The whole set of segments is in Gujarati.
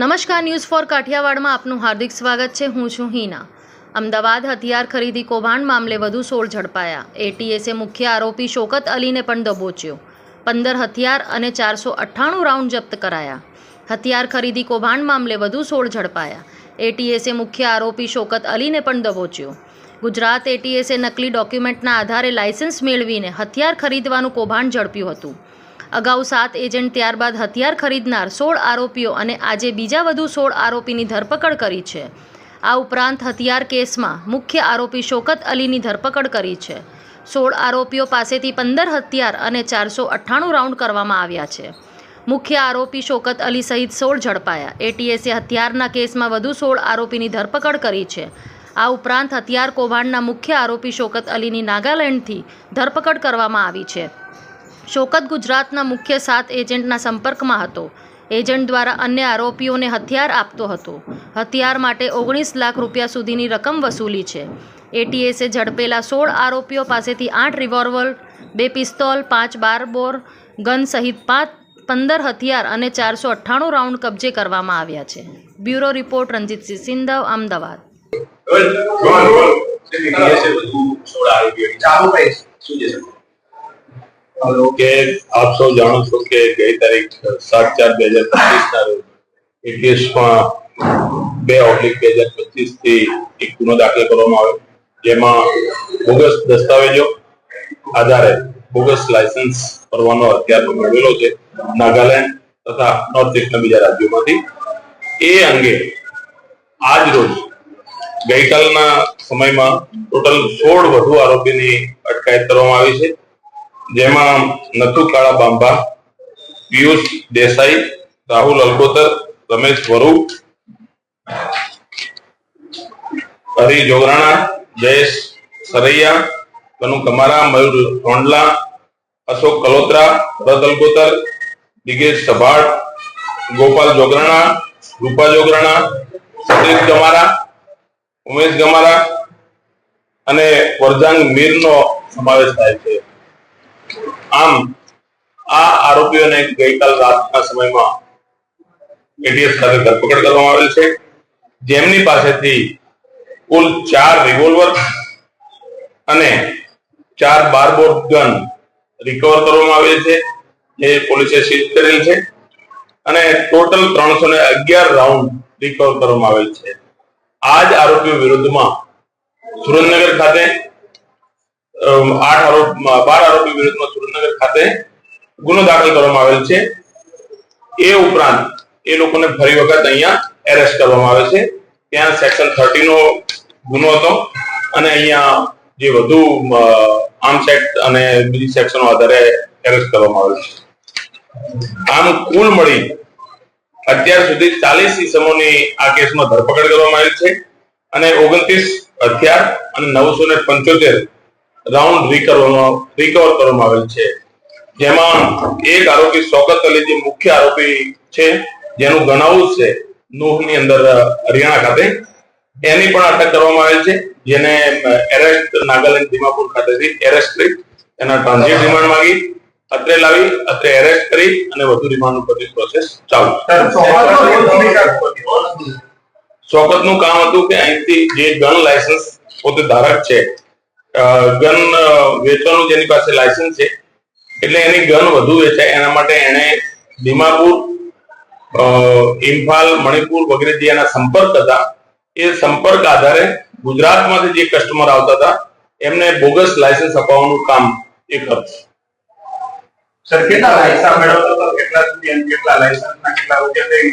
નમસ્કાર ન્યૂઝ ફોર કાઠિયાવાડમાં આપનું હાર્દિક સ્વાગત છે. હું છું હિના. અમદાવાદ હથિયાર ખરીદી કૌભાંડ મામલે વધુ સોળ ઝડપાયા. એટીએસે મુખ્ય આરોપી શોકત અલીને પણ દબોચ્યો. પંદર હથિયાર અને ચારસો અઠ્ઠાણું રાઉન્ડ જપ્ત કરાયા. હથિયાર ખરીદી કૌભાંડ મામલે વધુ સોળ ઝડપાયા. એટીએસે મુખ્ય આરોપી શોકત અલીને પણ દબોચ્યો. ગુજરાત એટીએસે નકલી ડોક્યુમેન્ટના આધારે લાયસન્સ મેળવીને હથિયાર ખરીદવાનું કૌભાંડ ઝડપ્યું હતું. અગાઉ સાત એજન્ટ ત્યારબાદ હથિયાર ખરીદનાર સોળ આરોપીઓ અને આજે બીજા વધુ સોળ આરોપીની ધરપકડ કરી છે. આ ઉપરાંત હથિયાર કેસમાં મુખ્ય આરોપી શોકત અલીની ધરપકડ કરી છે. સોળ આરોપીઓ પાસેથી પંદર હથિયાર અને ચારસો અઠ્ઠાણું રાઉન્ડ કરવામાં આવ્યા છે. મુખ્ય આરોપી શોકત અલી સહિત સોળ ઝડપાયા. એટીએસે હથિયારના કેસમાં વધુ સોળ આરોપીની ધરપકડ કરી છે. આ ઉપરાંત હથિયાર કૌભાંડના મુખ્ય આરોપી શોકત અલીની નાગાલેન્ડથી ધરપકડ કરવામાં આવી છે. શોકત ગુજરાતના મુખ્ય સાત એજન્ટના સંપર્કમાં હતો. એજન્ટ દ્વારા અન્ય આરોપીઓને હથિયાર આપતો હતો. હથિયાર માટે ઓગણીસ લાખ રૂપિયા સુધીની રકમ વસૂલી છે. એટીએસે ઝડપેલા સોળ આરોપીઓ પાસેથી આઠ રિવોલ્વર, બે પિસ્તોલ, પાંચ બાર બોર ગન સહિત પાંચ પંદર હથિયાર અને ચારસો અઠ્ઠાણું રાઉન્ડ કબજે કરવામાં આવ્યા છે. Bureau report Ranjitsinh Sindhav, Ahmedabad. કે આપ સૌ જાણો છો કે ગઈ તારીખ સાત ચાર બે હજાર પચીસ ના રોજ એટીએસમાં બે ઓબ્લિક બે હજાર પચીસથી એક ગુનો દાખલ કરવામાં આવ્યો, જેમાં બોગસ દસ્તાવેજો આધારે બોગસ લાયસન્સ કરવાનો અત્યાર મેળવેલો છે, નાગાલેન્ડ તથા નોર્થ ઇસ્ટના બીજા રાજ્યોમાંથી. એ અંગે આજ રોજ ગઈકાલના સમયમાં ટોટલ સોળ વધુ આરોપીની અટકાયત કરવામાં આવી છે. જેમાં નથુ કાળા બાંભા પિયુષ દેસાઈ, રાહુલ અલ્ગોતર, રમેશ વરુ, હરિ જોગરાણા, જયેશ સરૈયા કનુ કમારા, મયુર રોંડલા, અશોક કલોત્રા, ભરત અલ્ગોતર, દિગેશ સભાડ ગોપાલ જોગરાણા, રૂપા જોગરાણા સતીશ ગમારા ઉમેશ ગમારા અને વરજાંગ મીરનો સમાવેશ થાય છે. આમ, આ આરોપીઓને ગઈકાલ રાતના સમયમાં એટીએસ ખાતે ધરપકડ કરવામાં આવેલ છે. જેમની પાસેથી કુલ ચાર રિવોલ્વર અને ચાર બારબોર ગન રિકવર કરવામાં આવેલ છે, જે પોલીસે સીઝ કરેલ છે. અને ટોટલ ત્રણસો ને અગિયાર રાઉન્ડ રિકવર કરવામાં આવેલ છે. આ જ આરોપીઓ વિરુદ્ધમાં સુરેન્દ્રનગર ખાતે આઠ આરોપ બાર આરોપી વિરુદ્ધમાં સુરેન્દ્રનગર ખાતે ગુનો દાખલ કરવામાં આવેલ છે. એ ઉપરાંત એ લોકોને ફરી વખત અહીંયા એરેસ્ટ કરવામાં આવે છે. ત્યાં સેક્શન થર્ટી નો ગુનો હતો અને અહીંયા જે વધુ આર્મ સેક્ટ અને બીજી સેક્શનો આધારે એરેસ્ટ કરવામાં આવેલ છે. આમ કુલ મળી અત્યાર સુધી ચાલીસ ઇસમોની આ કેસમાં ધરપકડ કરવામાં આવી છે અને ઓગણત્રીસ હથિયાર અને નવસો ને પંચોતેર રાઉન્ડ રિકવરમાં રિકવર કરવામાં આવેલ છે. જેમાં એક આરોપી સોગત અલી જે મુખ્ય આરોપી છે જેનું ગણાવું છે નોહની અંદર હરિયાણા ખાતે. એની પણ અટક કરવામાં આવેલ છે જેને એરેસ્ટ નાગાલેન્ડ દિમાપુર ખાતેથી એરેસ્ટ કરી એના ટ્રાન્ઝિટ રિમાન્ડ માંગી અત્રે લાવી અત્રે એરેસ્ટ કરી અને વધુ રિમાન્ડ ઉપરની પ્રોસેસ ચાલુ શોકતનું કામ હતું કે અહીંથી જે ગન લાયસન્સ પોતે ધારક છે ગન વેચવાનું જેની પાસે લાયસન્સ છે. એટલે એની ગન વધુ વેચાય એના માટે એને દિમાપુર અ, ઇમ્ફાલ મણિપુર વગેરે જે એના સંપર્ક હતા એ સંપર્ક આધારે ગુજરાતમાંથી જે કસ્ટમર આવતા હતા એમને બોગસ લાયસન્સ અપાવવાનું કામ એ કરશે. સર કેટલા લાયસન્સ મેળવતો હતો? કેટલા સુધી અને કેટલા લાયસન્સ ના કેટલા રૂપિયા થઈ?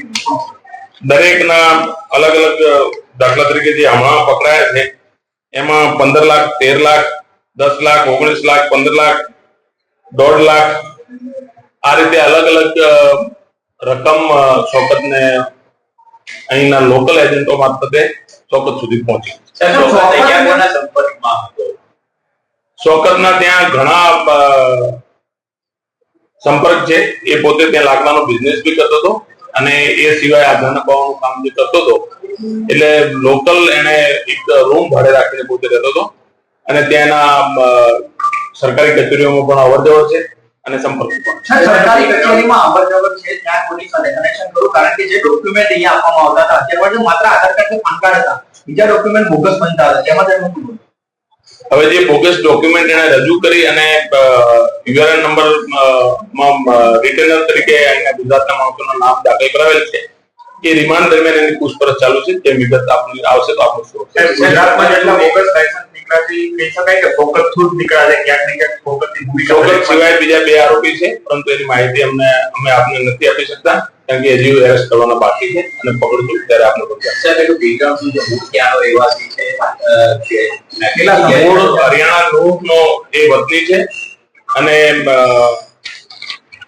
દરેકના અલગ અલગ દાખલા તરીકે જે હમણાં પકડાયા છે એમાં પંદર લાખ તેર લાખ દસ લાખ ઓગણીસ લાખ પંદર લાખ દોઢ લાખ. આ રીતે અલગ અલગ રકમ શોકતને અહીંના લોકલ એજન્ટો મારફતે શોકત સુધી પહોંચી. શોકતના ત્યાં ઘણા સંપર્ક છે. એ પોતે ત્યાં લાકડાનો બિઝનેસ બી કરતો હતો અને એ સિવાય આ ધન અપાવવાનું કામ જે કરતો હતો. એટલે લોકલ એને એક રૂમ ભાડે રાખીને પોતે રહેતો હતો. અને ત્યાંના સરકારી કચેરીઓમાં પણ અવર જવર છે અને સંપર્ક પણ સરકારી કચેરીમાં અવર જવર છે ત્યાં કોની સાથે કનેક્શન કરું કારણ કે જે ડોક્યુમેન્ટ અહીંયા આપવામાં આવતા હતા અત્યાર માત્ર આધાર કાર્ડ કે પાન કાર્ડ હતા બીજા ડોક્યુમેન્ટ બોગસ બનતા હતા એમાં તેનું હવે જે બોગસ ડોક્યુમેન્ટ એને રજૂ કરી અને યુઆરએન નંબર રિટર્નર તરીકે અહીંયા ગુજરાતના માણસોનું નામ દાખલ કરાવેલ છે એ રિમાન્ડ દરમિયાન એની પૂછપરછ ચાલુ છે તે વિગત આપની આવશે તો આપણે શું ગુજરાતમાં જેટલા બોગસ લાયસન્સ નીકળ્યા છે કહી શકાય કે બોગસ થ્રુ જ નીકળ્યા છે ક્યાંક ને ક્યાંક બોગસની ભૂમિકા ચોક્કસ સિવાય બીજા બે આરોપી છે પરંતુ એની માહિતી અમને અમે આપને નથી આપી શકતા કારણ કે હજી એરેસ્ટ કરવાનો બાકી છે અને પકડશું ત્યારે આપણે બધા સાહેબ એનું બેકગ્રાઉન્ડ જે મૂળ ક્યાંનો રહેવાસી છે? કે કેટલા મૂળ હરિયાણા નૂરનો એ વતની છે અને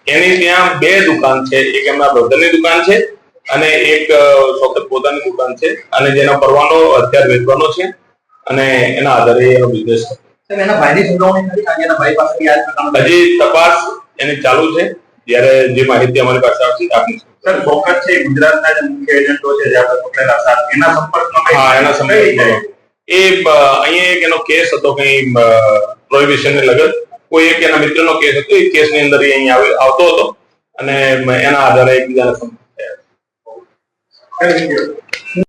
એની ત્યાં બે દુકાન છે એક એમના બ્રધરની દુકાન છે અને એક અ, પોતાની દુકાન છે અને જેનો પરવાનો અત્યારે વેચવાનો છે અને એના આધારે એનો બિઝનેસ હજી તપાસ એની ચાલુ છે જ્યારે જે માહિતી અમારી પાસે આવશે તે આપીશું. સર બોગસ છે ગુજરાતના જે મુખ્ય એજન્ટો છે જે આપણે પકડેલા એના સંપર્કમાં હા એના જાય? એ અહીંયા એક એનો કેસ હતો કઈ પ્રોહિબિશન ને લગત કોઈ એક એના મિત્રનો કેસ હતો એ કેસની અંદર એ અહીંયા આવે- આવતો હતો. અને એના આધારે એકબીજાને સંપર્ક Thank you.